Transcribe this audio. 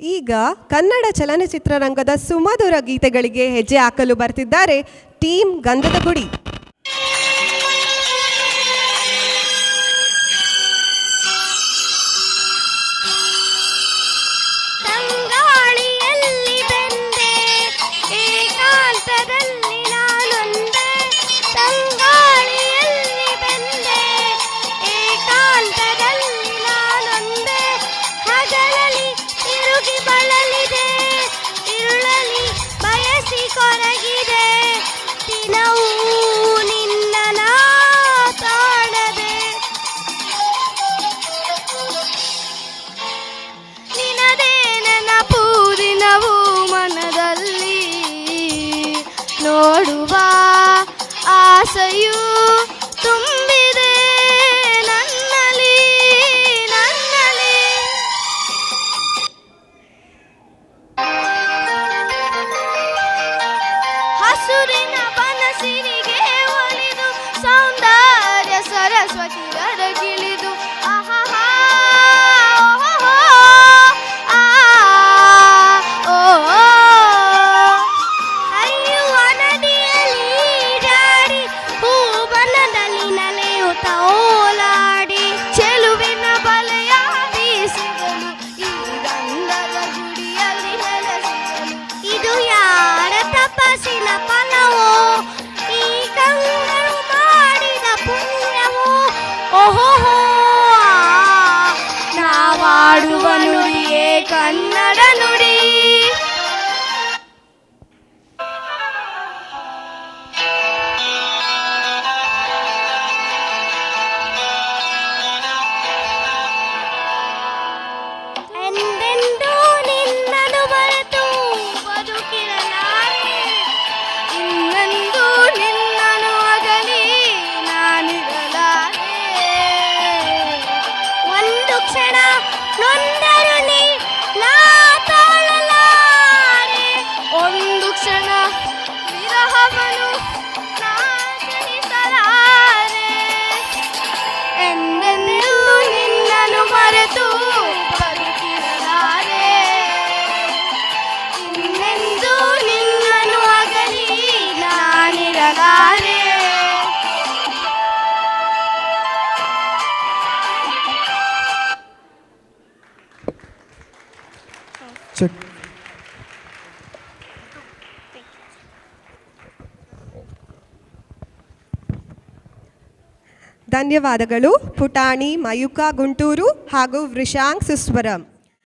ಈಗ ಕನ್ನಡ ಚಲನಚಿತ್ರರಂಗದ ಸುಮಧುರ ಗೀತೆಗಳಿಗೆ ಹೆಜ್ಜೆ ಹಾಕಲು ಬರ್ತಿದ್ದಾರೆ ಟೀಮ್ ಗಂಧದ ಗುಡಿ. ಆಸೆಯು ತುಂಬಿದೆ ನನ್ನಲ್ಲಿ ನನ್ನಲ್ಲಿ. ಹಸುರಿನ ಬನಸಿನಿಗೆ ನಲೆಯುತ್ತ ಓಲಾಡಿ ಚೆಲುವಿನ ಬಲೆಯ ಬೀಸಿದಳು ಈ ಗಂಧದ ಗುಡಿಯಲ್ಲಿ ನೆಲೆಸಿದಳು ಇದು ಯಾರ ತಪಸ್ಸಿನ ಫಲವೋ ಈ ಕಂಗಳು ಮಾಡಿದ ಪುಣ್ಯವೋ ಓಹೋ ನಾವಾಡುವ ನುಡಿಯೇ ಕನ್ನಡ সুন্দর ಚೆಕ್ ಧನ್ಯವಾದಗಳು ಪುಟಾಣಿ ಮಯೂಕ ಗುಂಟೂರು ಹಾಗೂ ವೃಷಾಂಕ್ ಸುಸ್ವರಂ